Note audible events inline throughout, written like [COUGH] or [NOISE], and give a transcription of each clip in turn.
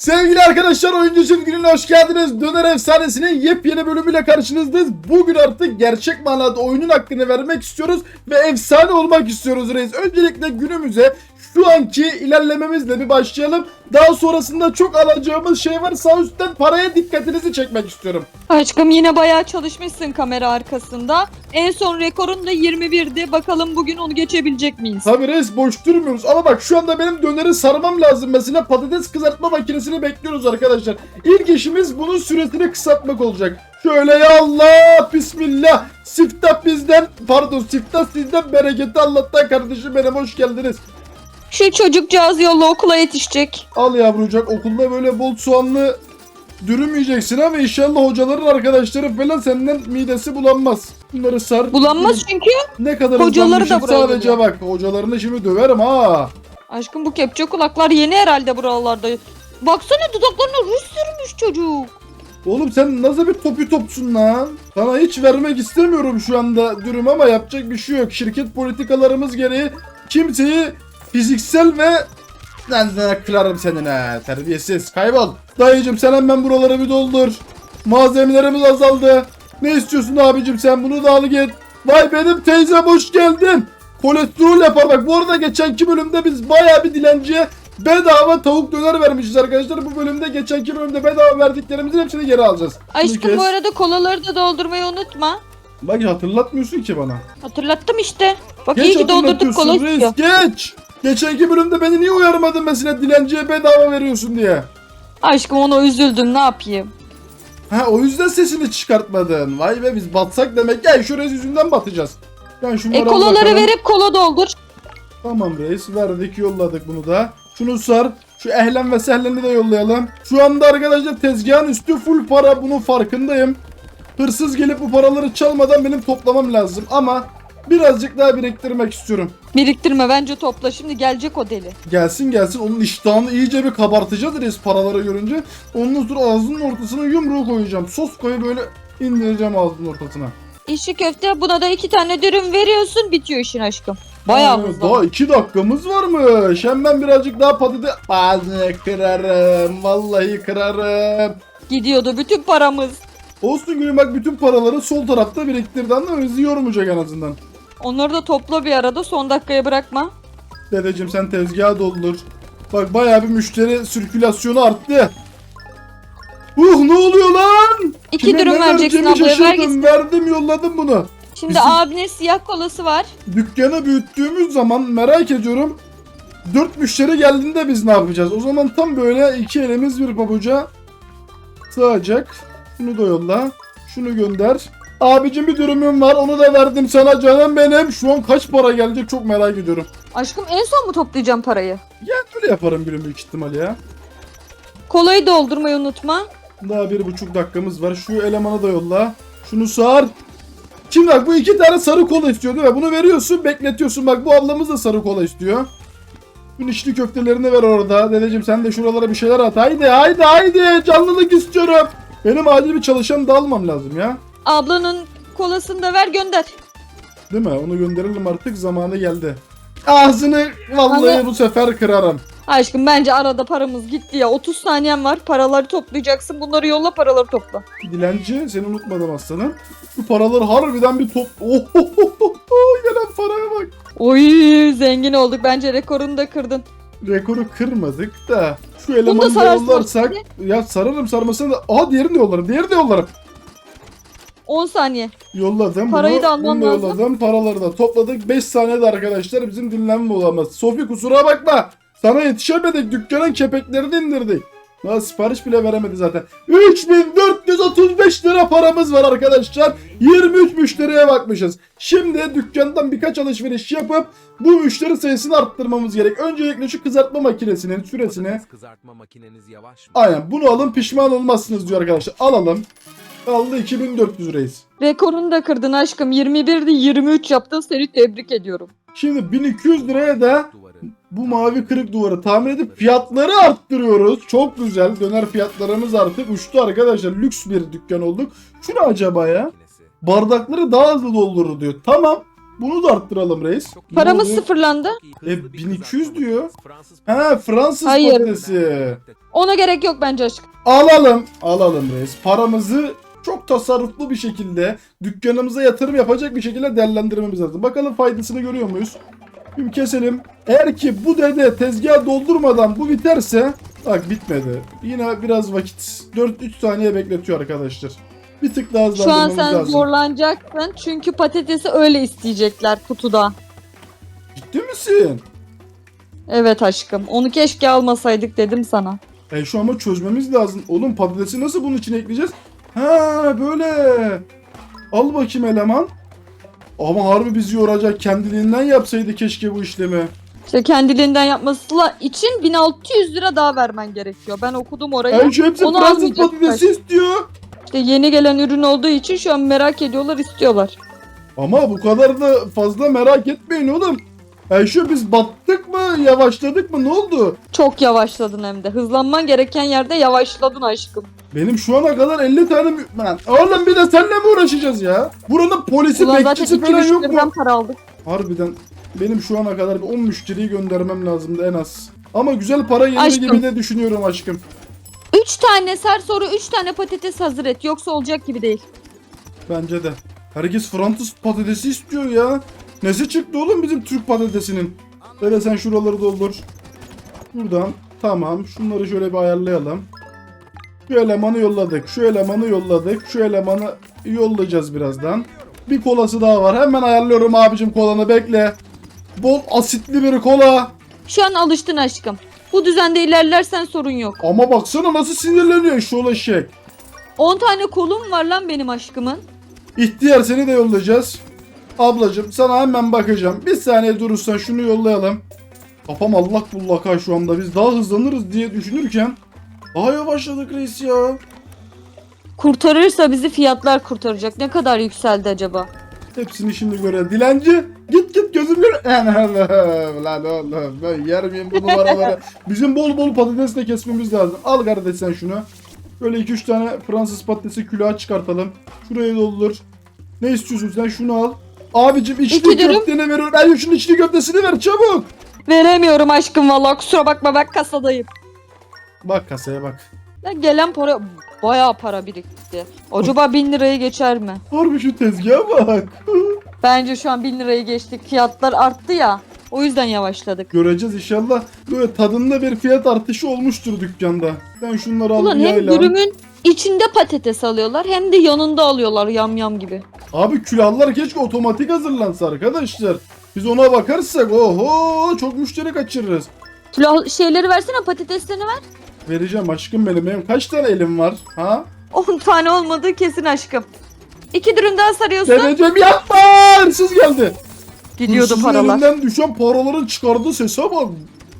Sevgili arkadaşlar oyuncu çift gününe hoş geldiniz. Döner Efsanesi'nin yepyeni bölümüyle karşınızdayız. Bugün artık gerçek manada oyunun hakkını vermek istiyoruz ve efsane olmak istiyoruz reis. Öncelikle günümüze şu anki ilerlememizle bir başlayalım. Daha sonrasında çok alacağımız şey var. Sağ üstten paraya dikkatinizi çekmek istiyorum. Aşkım yine bayağı çalışmışsın kamera arkasında. En son rekorun da 21'di. Bakalım bugün onu geçebilecek miyiz? Tabi reis boş durmuyoruz ama bak şu anda benim döneri sarmam lazım. Mesela patates kızartma makinesini bekliyoruz arkadaşlar. İlk işimiz bunun süresini kısaltmak olacak. Şöyle ya Allah bismillah. Siftah bizden pardon siftah sizden bereketi Allah'tan kardeşim benim hoş geldiniz. Şu çocukcağız yolla okula yetişecek. Al yavrucak okulda böyle bol soğanlı dürüm yiyeceksin ama inşallah hocaların arkadaşları falan senden midesi bulanmaz. Bunları sar. Bulanmaz çünkü. Ne kadar Hocaları da buraya sadece geliyor. bak. Hocalarını şimdi döverim ha. Aşkım bu kepçe kulaklar yeni herhalde buralarda. Baksana dudaklarına ruj sürmüş çocuk. Oğlum sen nasıl bir topu topsun lan? Sana hiç vermek istemiyorum şu anda dürüm ama yapacak bir şey yok. Şirket politikalarımız gereği kimseyi fiziksel ve sana kırarım senin ha terbiyesiz kaybol. Dayıcım sen hemen buraları bir doldur. Malzemelerimiz azaldı. Ne istiyorsun abicim sen bunu da al git. Vay benim teyzem hoş geldin. Kolesterol yapar bak bu arada geçenki bölümde biz bayağı bir dilenciye bedava tavuk döner vermişiz arkadaşlar. Bu bölümde geçenki bölümde bedava verdiklerimizin hepsini geri alacağız. Aşkım bu arada kolaları da doldurmayı unutma. Bak hatırlatmıyorsun ki bana. Hatırlattım işte. Bak Geç iyi ki doldurduk kola reis geç. Geçenki bölümde beni niye uyarmadın mesela dilenciye bedava veriyorsun diye. Aşkım ona üzüldüm ne yapayım. Ha o yüzden sesini çıkartmadın. Vay be biz batsak demek ya şu reis yüzünden batacağız. Ben şunları E al kolaları verip kola doldur. Tamam reis verdik yolladık bunu da. Şunu sar. Şu ehlen ve sehleni de yollayalım. Şu anda arkadaşlar tezgahın üstü full para bunun farkındayım. Hırsız gelip bu paraları çalmadan benim toplamam lazım ama birazcık daha biriktirmek istiyorum. Biriktirme bence topla şimdi gelecek o deli. Gelsin gelsin onun iştahını iyice bir kabartacağız reis paraları görünce. Ondan sonra ağzının ortasına yumruğu koyacağım. Sos koyu böyle indireceğim ağzının ortasına. İşi köfte buna da iki tane dürüm veriyorsun bitiyor işin aşkım. Bayağı Ha, hızlı. Daha iki dakikamız varmış. Hem ben birazcık daha patates... Ağzını kırarım. Vallahi kırarım. Gidiyordu bütün paramız. Olsun gülüm bak bütün paraları sol tarafta biriktirdi ama bizi yormayacak en azından. Onları da topla bir arada son dakikaya bırakma. Dedeciğim sen tezgahı doldur. Bak bayağı bir müşteri sirkülasyonu arttı. Uh ne oluyor lan? İki Kime dürüm ne vereceksin vereceğimi ablaya ver şaşırdım. gitsin. Verdim yolladım bunu. Şimdi Bizim- abine siyah kolası var. Dükkanı büyüttüğümüz zaman merak ediyorum. Dört müşteri geldiğinde biz ne yapacağız? O zaman tam böyle iki elimiz bir pabuca sığacak. Şunu da yolla. Şunu gönder. Abicim bir dürümüm var onu da verdim sana canım benim. Şu an kaç para gelecek çok merak ediyorum. Aşkım en son mu toplayacağım parayı? Ya böyle yaparım gülüm büyük ihtimal ya. Kolayı doldurmayı unutma. Daha bir buçuk dakikamız var. Şu elemanı da yolla. Şunu sar. Şimdi bak bu iki tane sarı kola istiyor değil mi? Bunu veriyorsun bekletiyorsun. Bak bu ablamız da sarı kola istiyor. Bütün içli köftelerini ver orada. Dedeciğim sen de şuralara bir şeyler at. Haydi haydi haydi. Canlılık istiyorum. Benim acil bir çalışan da almam lazım ya. Ablanın kolasını da ver gönder. Değil mi? Onu gönderelim artık. Zamanı geldi. Ağzını vallahi Ama- bu sefer kırarım. Aşkım bence arada paramız gitti ya. 30 saniyen var. Paraları toplayacaksın. Bunları yolla paraları topla. Dilenci seni unutmadım aslanım. Bu paraları harbiden bir top... Oh, gelen paraya bak. Oy zengin olduk. Bence rekorunu da kırdın. Rekoru kırmadık da şu elemanı da sararsın yollarsak ya sararım sarmasını da aha diğerini de yollarım diğerini de yollarım 10 saniye. yolladım Parayı bunu, da bunu da lazım. yolladım paraları da topladık 5 saniyede arkadaşlar bizim dinlenme olamaz Sofi kusura bakma sana yetişemedik dükkanın kepeklerini indirdik daha sipariş bile veremedi zaten 3435 lira paramız var arkadaşlar 23 müşteriye bakmışız Şimdi dükkandan birkaç alışveriş yapıp bu müşteri sayısını arttırmamız gerek. Öncelikle şu kızartma makinesinin süresini Kızartma makineniz yavaş mı? Aynen bunu alın pişman olmazsınız diyor arkadaşlar. Alalım. Kaldı 2400 reis. Rekorunu da kırdın aşkım. 21'de 23 yaptın. Seni tebrik ediyorum. Şimdi 1200 liraya da bu mavi kırık duvarı tamir edip fiyatları arttırıyoruz. Çok güzel. Döner fiyatlarımız artık uçtu arkadaşlar. Lüks bir dükkan olduk. Şu ne acaba ya? Bardakları daha hızlı doldurur diyor. Tamam. Bunu da arttıralım reis. Paramız sıfırlandı. E, 1200 diyor. Ha Fransız Hayır. patatesi. Ona gerek yok bence aşkım. Alalım. Alalım reis. Paramızı çok tasarruflu bir şekilde dükkanımıza yatırım yapacak bir şekilde değerlendirmemiz lazım. Bakalım faydasını görüyor muyuz? Şimdi keselim. Eğer ki bu dede tezgah doldurmadan bu biterse bak bitmedi. Yine biraz vakit 4-3 saniye bekletiyor arkadaşlar. Bir tık daha Şu an hızlandırmamız sen lazım. zorlanacaksın çünkü patatesi öyle isteyecekler kutuda. Ciddi misin? Evet aşkım. Onu keşke almasaydık dedim sana. E şu ama çözmemiz lazım. Oğlum patatesi nasıl bunun içine ekleyeceğiz? Ha böyle. Al bakayım eleman. Ama harbi bizi yoracak. Kendiliğinden yapsaydı keşke bu işlemi. İşte kendiliğinden yapması için 1600 lira daha vermen gerekiyor. Ben okudum orayı. E şu hepsi Onu Fransız almayacak patatesi istiyor. İşte yeni gelen ürün olduğu için şu an merak ediyorlar, istiyorlar. Ama bu kadar da fazla merak etmeyin oğlum. E şu biz battık mı? Yavaşladık mı? Ne oldu? Çok yavaşladın hem de. Hızlanman gereken yerde yavaşladın aşkım. Benim şu ana kadar 50 tane mü... Lan Oğlum bir de seninle mi uğraşacağız ya? Buranın polisi Ulan zaten bekçisi falan yok mu? müşteriden para aldık. Harbiden benim şu ana kadar bir 10 müşteriyi göndermem lazımdı en az. Ama güzel para gelir Aşkım. gibi de düşünüyorum aşkım. 3 tane ser sonra 3 tane patates hazır et. Yoksa olacak gibi değil. Bence de. Herkes Fransız patatesi istiyor ya. Nesi çıktı oğlum bizim Türk patatesinin? Böyle sen şuraları doldur. Buradan. Tamam. Şunları şöyle bir ayarlayalım. Şu elemanı yolladık. Şu elemanı yolladık. Şu elemanı yollayacağız birazdan. Bir kolası daha var. Hemen ayarlıyorum abicim kolanı bekle. Bol asitli bir kola. Şu an alıştın aşkım. Bu düzende ilerlersen sorun yok. Ama baksana nasıl sinirleniyor şu eşek. 10 tane kolum var lan benim aşkımın. İhtiyar seni de yollayacağız. Ablacım sana hemen bakacağım. Bir saniye durursan şunu yollayalım. Kafam allak bullak ha şu anda. Biz daha hızlanırız diye düşünürken daha yavaşladık reis ya. Kurtarırsa bizi fiyatlar kurtaracak. Ne kadar yükseldi acaba? Hepsini şimdi görelim. Dilenci git git gözüm gör. [LAUGHS] Lan oğlum ben yer miyim bu numaraları? Bizim bol bol patates de kesmemiz lazım. Al kardeş sen şunu. Böyle 2-3 tane Fransız patatesi külaha çıkartalım. Şuraya doldur. Ne istiyorsun sen şunu al. Abicim içli İki dürüm. köfteni veriyorum. Ben şunun içli köftesini ver çabuk. Veremiyorum aşkım vallahi kusura bakma ben kasadayım. Bak kasaya bak. Ya gelen para bayağı para birikti. Acaba 1000 lirayı geçer mi? Harbi şu tezgaha bak. [LAUGHS] Bence şu an 1000 lirayı geçtik. Fiyatlar arttı ya. O yüzden yavaşladık. Göreceğiz inşallah. Böyle tadında bir fiyat artışı olmuştur dükkanda. Ben şunları Ulan alayım hem yayla. dürümün içinde patates alıyorlar hem de yanında alıyorlar yam yam gibi. Abi külahlar keşke otomatik hazırlansa arkadaşlar. Biz ona bakarsak oho çok müşteri kaçırırız. Kilo şeyleri versene patateslerini ver. Vereceğim aşkım benim. Benim kaç tane elim var? Ha? 10 tane olmadığı kesin aşkım. İki dürüm daha sarıyorsun. Deneyeceğim yapma! Hırsız geldi. Gidiyordu Hırsızın paralar. elinden düşen paraların çıkardığı sese bak.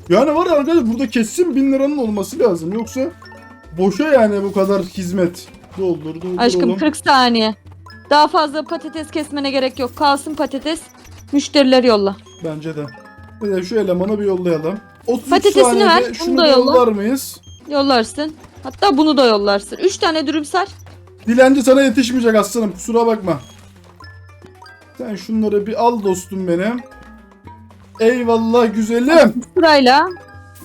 Yani var ya arkadaşlar burada kesin bin liranın olması lazım. Yoksa boşa yani bu kadar hizmet. Doldur doldur Aşkım oğlum. 40 saniye. Daha fazla patates kesmene gerek yok. Kalsın patates. Müşterileri yolla. Bence de. Bir de şu elemanı bir yollayalım. 33 Patatesini saniyede ver, bunu şunu da da yolla. yollar mıyız? Yollarsın. Hatta bunu da yollarsın. 3 tane dürüm sar. Dilenci sana yetişmeyecek aslanım kusura bakma. Sen şunları bir al dostum benim. Eyvallah güzelim. Sırayla.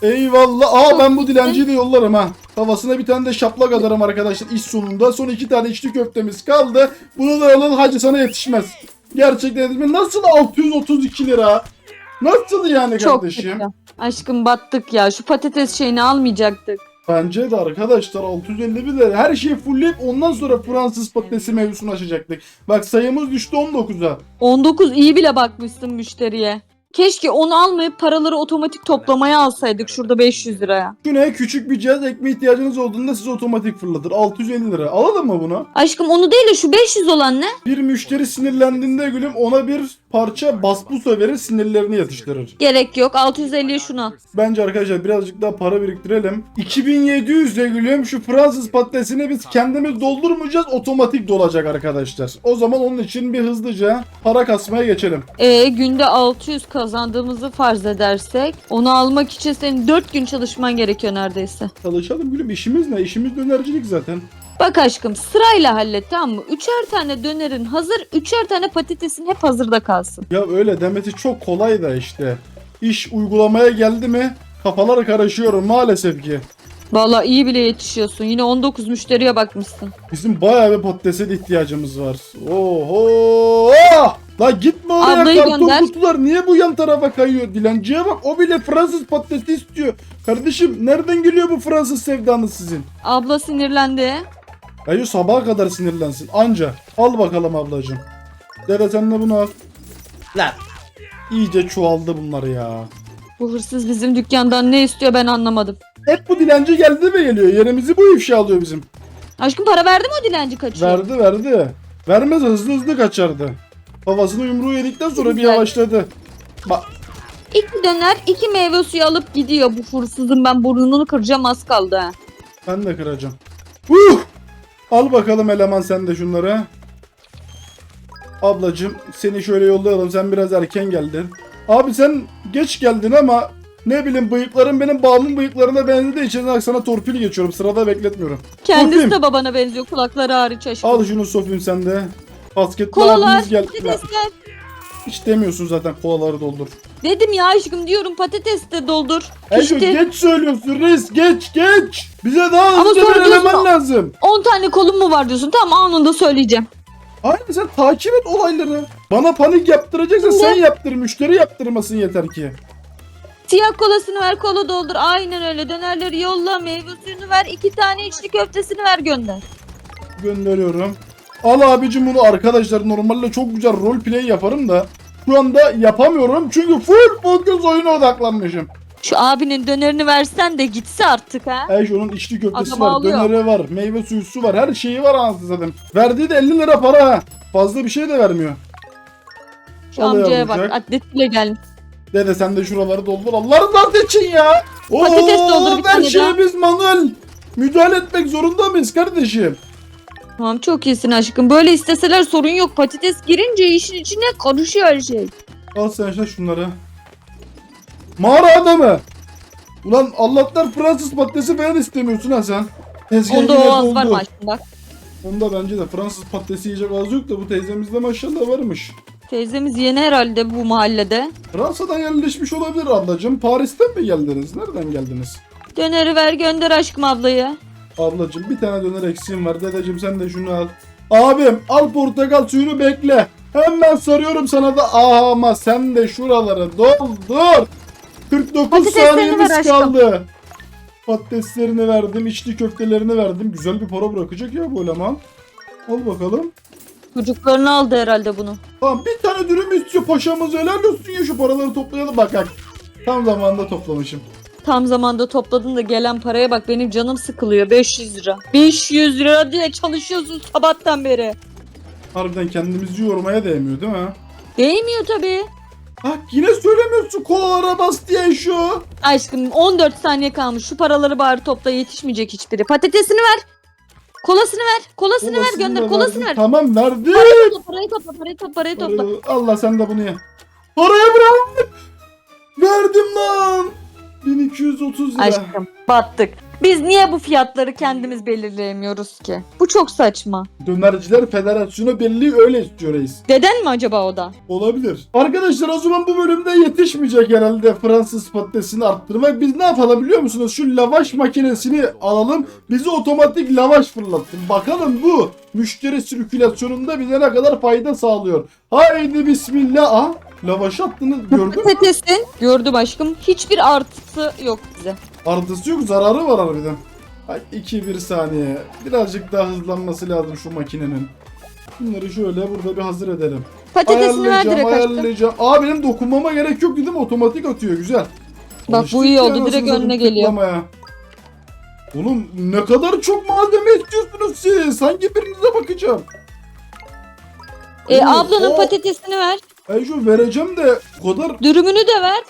Eyvallah. Aa ben bu dilenciyi de yollarım ha. Havasına bir tane de şaplak atarım arkadaşlar iş sonunda. Son iki tane içli köftemiz kaldı. Bunu da yollayalım hacı sana yetişmez. Gerçekten yetişmez. Nasıl 632 lira? Nasıl yani Çok kardeşim? kötü. Aşkım battık ya. Şu patates şeyini almayacaktık. Bence de arkadaşlar 651 lira. Her şeyi fullleyip ondan sonra Fransız patatesi mevzusunu açacaktık. Bak sayımız düştü 19'a. 19 iyi bile bakmışsın müşteriye. Keşke onu almayıp paraları otomatik toplamaya alsaydık şurada 500 liraya. Şu ne? Küçük bir cihaz ekme ihtiyacınız olduğunda size otomatik fırlatır. 650 lira. Alalım mı bunu? Aşkım onu değil de şu 500 olan ne? Bir müşteri sinirlendiğinde gülüm ona bir parça basbusa verir sinirlerini yatıştırır. Gerek yok. 650'ye şunu al. Bence arkadaşlar birazcık daha para biriktirelim. 2700 de gülüm şu Fransız patatesini biz kendimiz doldurmayacağız otomatik dolacak arkadaşlar. O zaman onun için bir hızlıca para kasmaya geçelim. E günde 600 kazandığımızı farz edersek onu almak için senin 4 gün çalışman gerekiyor neredeyse. Çalışalım gülüm işimiz ne? İşimiz dönercilik zaten. Bak aşkım sırayla hallet tamam mı? Üçer tane dönerin hazır, üçer tane patatesin hep hazırda kalsın. Ya öyle demesi çok kolay da işte. İş uygulamaya geldi mi kafalar karışıyor maalesef ki. Vallahi iyi bile yetişiyorsun. Yine 19 müşteriye bakmışsın. Bizim bayağı bir patatese de ihtiyacımız var. Oho! Ah! La gitme oraya Ablayı karton gönder. kutular niye bu yan tarafa kayıyor? Dilenciye bak o bile Fransız patatesi istiyor. Kardeşim nereden geliyor bu Fransız sevdanız sizin? Abla sinirlendi. Ya şu sabaha kadar sinirlensin anca. Al bakalım ablacığım. Dede sen de bunu al. Lan. İyice çoğaldı bunlar ya. Bu hırsız bizim dükkandan ne istiyor ben anlamadım. Hep bu dilenci geldi mi geliyor? Yerimizi bu ifşa alıyor bizim. Aşkım para verdi mi o dilenci kaçıyor? Verdi verdi. Vermez hızlı hızlı kaçardı. Babasını yumruğu yedikten sonra bir Güzel. yavaşladı. Bak İki döner, iki meyve suyu alıp gidiyor bu hırsızın. Ben burnunu kıracağım az kaldı ha. ben de kıracağım. Huh! Al bakalım eleman sen de şunları. Ablacım seni şöyle yollayalım. Sen biraz erken geldin. Abi sen geç geldin ama ne bileyim bıyıkların benim babamın bıyıklarına benzediği için sana torpil geçiyorum. Sırada bekletmiyorum. Kendisi Bakayım. de babana benziyor kulakları hariç aşkım. Al şunu Sofim sen de. Basketli Kolalar, abimiz gel. patatesler. Hiç demiyorsun zaten kolaları doldur. Dedim ya aşkım diyorum patates de doldur. Ece İşte geç söylüyorsun reis geç geç. Bize daha Ama hızlı sonra diyorsun- lazım. 10 tane kolum mu var diyorsun. Tamam anında söyleyeceğim. Aynen sen takip et olayları. Bana panik yaptıracaksan sen yaptır müşteri yaptırmasın yeter ki. Siyah kolasını ver kola doldur. Aynen öyle. Dönerleri yolla. Meyve suyunu ver. iki tane içli köftesini ver gönder. Gönderiyorum. Al abicim bunu arkadaşlar normalde çok güzel rol play yaparım da şu anda yapamıyorum çünkü full focus oyuna odaklanmışım. Şu abinin dönerini versen de gitse artık ha. Ey onun içli köftesi Adam var, ağlıyor. döneri var, meyve suyusu var, her şeyi var anasını satayım. Verdiği de 50 lira para ha. Fazla bir şey de vermiyor. Şu amcaya bak olacak. atletiyle gelmiş. Dede sen de şuraları doldur. Allah rızası için ya. Oo, Patates doldur bir her tane daha. biz manuel müdahale etmek zorunda mıyız kardeşim? Tamam çok iyisin aşkım. Böyle isteseler sorun yok. Patates girince işin içine karışıyor her şey. Al sen işte şunları. Mağara adamı. Ulan Allah'tan Fransız patatesi falan istemiyorsun ha sen. Tezgah Onda yine o az doldu. var mı aşkım bak. Onda bence de Fransız patatesi yiyecek az yok da bu teyzemizde maşallah varmış. Teyzemiz yeni herhalde bu mahallede. Fransa'dan yerleşmiş olabilir ablacığım. Paris'ten mi geldiniz? Nereden geldiniz? Döneri ver gönder aşkım ablayı. Ablacığım bir tane döner eksiğim var. Dedeciğim sen de şunu al. Abim al portakal suyunu bekle. Hemen sarıyorum sana da. Aha, ama sen de şuraları doldur. 49 Patateslerini saniyemiz ver aşkım. kaldı. Patateslerini verdim, içli köftelerini verdim. Güzel bir para bırakacak ya bu eleman. Al bakalım. Çocuklarını aldı herhalde bunu. Tamam bir tane dürüm istiyor paşamız helal olsun ya şu paraları toplayalım bak bak. Tam zamanında toplamışım. Tam zamanda topladın da gelen paraya bak benim canım sıkılıyor 500 lira. 500 lira diye çalışıyorsun sabahtan beri. Harbiden kendimizi yormaya değmiyor değil mi? Değmiyor tabii. Bak yine söylemiyorsun kolalara bas diye şu. Aşkım 14 saniye kalmış. Şu paraları bari topla yetişmeyecek hiçbiri. Patatesini ver. Kolasını ver. Kolasını, ver gönder. da Kolasını verdim. ver. Tamam verdim. Parayı topla, parayı topla, parayı topla, parayı topla. Allah sen de bunu ye. Parayı bırak. Verdim lan. 1230 lira. Aşkım battık. Biz niye bu fiyatları kendimiz belirleyemiyoruz ki? Bu çok saçma. Dönerciler Federasyonu Birliği öyle istiyor reis. Deden mi acaba o da? Olabilir. Arkadaşlar o zaman bu bölümde yetişmeyecek herhalde Fransız patatesini arttırmak. Biz ne yapalım biliyor musunuz? Şu lavaş makinesini alalım. Bizi otomatik lavaş fırlatsın. Bakalım bu müşteri sirkülasyonunda bize ne kadar fayda sağlıyor. Haydi bismillah. Aa, lavaş attınız gördün mü? Patatesin gördüm aşkım. Hiçbir artısı yok bize. Artısı yok zararı var harbiden. Ay 2-1 saniye. Birazcık daha hızlanması lazım şu makinenin. Bunları şöyle burada bir hazır edelim. Patatesini ver direkt aşkım. ayarlayacağım. Aa benim dokunmama gerek yok dedim otomatik atıyor güzel. Bak, Alıştık bu iyi ya oldu, anasını direkt satayım önüne geliyor. tıklamaya. Oğlum ne kadar çok malzeme istiyorsunuz siz. Hangi birinize bakacağım? E, ablanın o- patatesini ver. Şu vereceğim de o kadar Dürümünü de ver.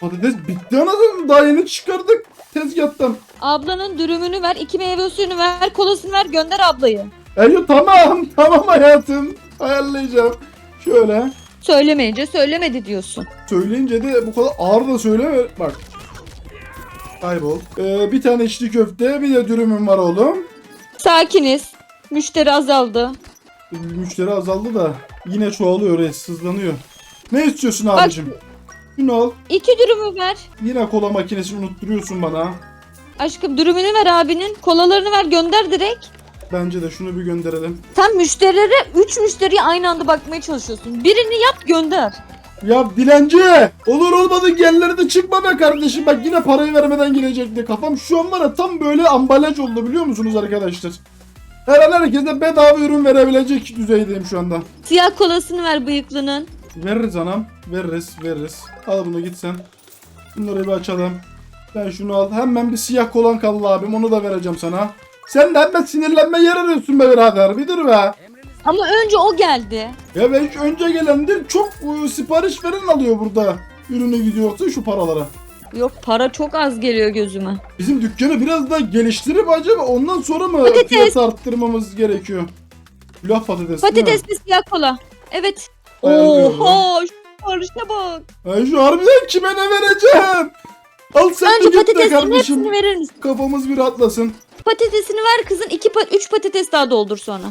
patates bitti anasını daha yeni çıkardık tezgahtan. Ablanın dürümünü ver. iki meyve suyunu ver. Kolasını ver. Gönder ablayı. Eyo tamam [LAUGHS] tamam hayatım ayarlayacağım. Şöyle Söylemeyince söylemedi diyorsun. söyleyince de bu kadar ağır da söyleme bak. Kaybol. Ee, bir tane içli köfte bir de dürümüm var oğlum. Sakiniz. Müşteri azaldı. Müşteri azaldı da yine çoğalıyor reis hızlanıyor. Ne istiyorsun abicim? Şunu al. İki dürümü ver. Yine kola makinesini unutturuyorsun bana. Aşkım dürümünü ver abinin. Kolalarını ver gönder direkt. Bence de şunu bir gönderelim. Sen müşterilere 3 müşteriye aynı anda bakmaya çalışıyorsun. Birini yap gönder. Ya dilenci! Olur olmadı yerlere de çıkma be kardeşim. Bak yine parayı vermeden gelecekti. Kafam şu an ya tam böyle ambalaj oldu biliyor musunuz arkadaşlar? Her an herkese bedava ürün verebilecek düzeydeyim şu anda. Siyah kolasını ver bıyıklının. Veririz anam. Veririz, veririz. Al bunu git sen. Bunları bir açalım. Ben şunu al. Hemen bir siyah kolan kaldı abim. Onu da vereceğim sana. Sen de hemen sinirlenme yer arıyorsun be birader. Bir dur be. Ama önce o geldi. Ya ben önce gelendir çok e, sipariş veren alıyor burada. Ürünü gidiyorsa şu paralara. Yok para çok az geliyor gözüme. Bizim dükkanı biraz daha geliştirip acaba ondan sonra mı Patates. fiyat arttırmamız gerekiyor? Laf patates değil mi? Siyah kola. Evet. Ayarlıyorum. Oha şu karışa bak. Ben şu harbiden kime ne vereceğim? Al sen Önce de git de patatesinin kardeşim. hepsini verir misin? Kafamız bir atlasın. Patatesini ver kızın. 2 3 patates daha doldur sonra.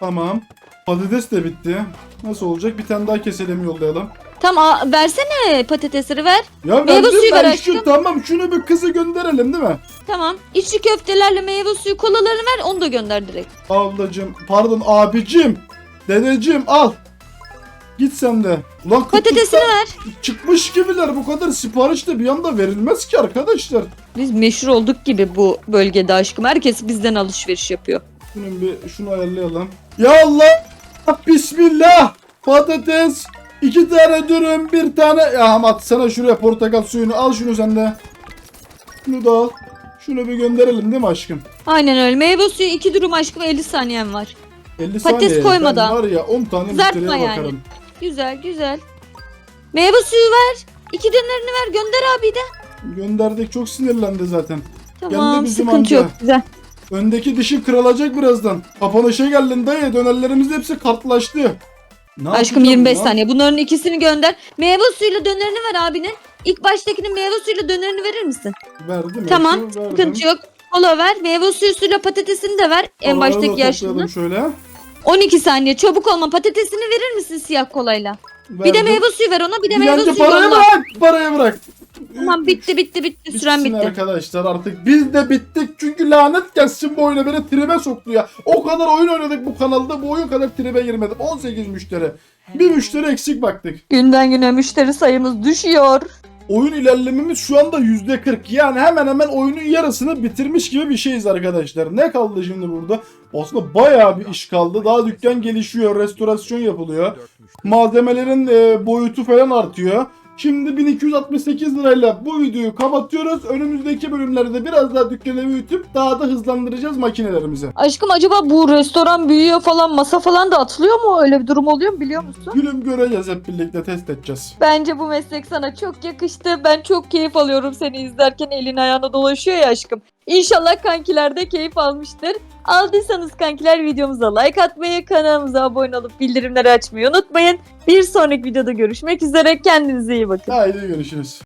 Tamam. Patates de bitti. Nasıl olacak? Bir tane daha keselim yollayalım. Tamam aa, versene patatesleri ver. Ya Meyve verdim suyu ben ver şu tamam şunu bir kızı gönderelim değil mi? Tamam. İçli köftelerle meyve suyu kolalarını ver onu da gönder direkt. Ablacım pardon abicim. Dedeciğim al. Git sen de. Ulan Patatesini ver. çıkmış gibiler bu kadar sipariş de bir anda verilmez ki arkadaşlar. Biz meşhur olduk gibi bu bölgede aşkım. Herkes bizden alışveriş yapıyor. Şunun bir şunu ayarlayalım. Ya Allah! Bismillah! Patates, iki tane dürüm, bir tane... Ya ama atsana şuraya portakal suyunu. Al şunu sen de. Şunu da al. Şunu bir gönderelim değil mi aşkım? Aynen öyle. Meyve suyu 2 durum aşkım 50 saniyen var. 50 Patates saniye. koymadan. Ben var ya 10 tane Kızartma müşteriye yani. bakarım. Güzel güzel. Meyve suyu ver. İki dönerini ver gönder abi de. Gönderdik çok sinirlendi zaten. Tamam bizim sıkıntı amca. yok güzel. Öndeki dişi kırılacak birazdan. Kapanışa geldin dayı. Dönerlerimiz hepsi kartlaştı. Ne Aşkım yapacağım 25 lan? saniye. Bunların ikisini gönder. Meyve suyuyla dönerini ver abinin. İlk baştakinin meyve suyuyla dönerini verir misin? Verdim. Tamam hepsini verdim. sıkıntı yok. Kola ver. Meyve suyu suyla patatesini de ver. En Paraları da baştaki yaşlını. toplayalım şöyle. 12 saniye çabuk olma. Patatesini verir misin siyah kolayla? Bir de Verdim. meyve suyu ver ona. Bir de meyve Dilenci suyu parayı yolla. bırak. Parayı bırak. Tamam bitti bitti bitti. Süren bitti. arkadaşlar artık biz de bittik çünkü lanet gelsin bu oyuna beni tribe soktu ya. O kadar oyun oynadık bu kanalda bu oyun kadar tribe girmedim. 18 müşteri. Bir müşteri eksik baktık. Günden güne müşteri sayımız düşüyor. Oyun ilerlememiz şu anda %40 yani hemen hemen oyunun yarısını bitirmiş gibi bir şeyiz arkadaşlar. Ne kaldı şimdi burada? Aslında bayağı bir iş kaldı. Daha dükkan gelişiyor, restorasyon yapılıyor. Malzemelerin e, boyutu falan artıyor. Şimdi 1268 lirayla bu videoyu kapatıyoruz. Önümüzdeki bölümlerde biraz daha dükkanı büyütüp daha da hızlandıracağız makinelerimizi. Aşkım acaba bu restoran büyüyor falan masa falan da atılıyor mu? Öyle bir durum oluyor mu biliyor musun? Gülüm göreceğiz hep birlikte test edeceğiz. Bence bu meslek sana çok yakıştı. Ben çok keyif alıyorum seni izlerken elin ayağına dolaşıyor ya aşkım. İnşallah kankiler de keyif almıştır. Aldıysanız kankiler videomuza like atmayı, kanalımıza abone olup bildirimleri açmayı unutmayın. Bir sonraki videoda görüşmek üzere. Kendinize iyi bakın. Haydi görüşürüz.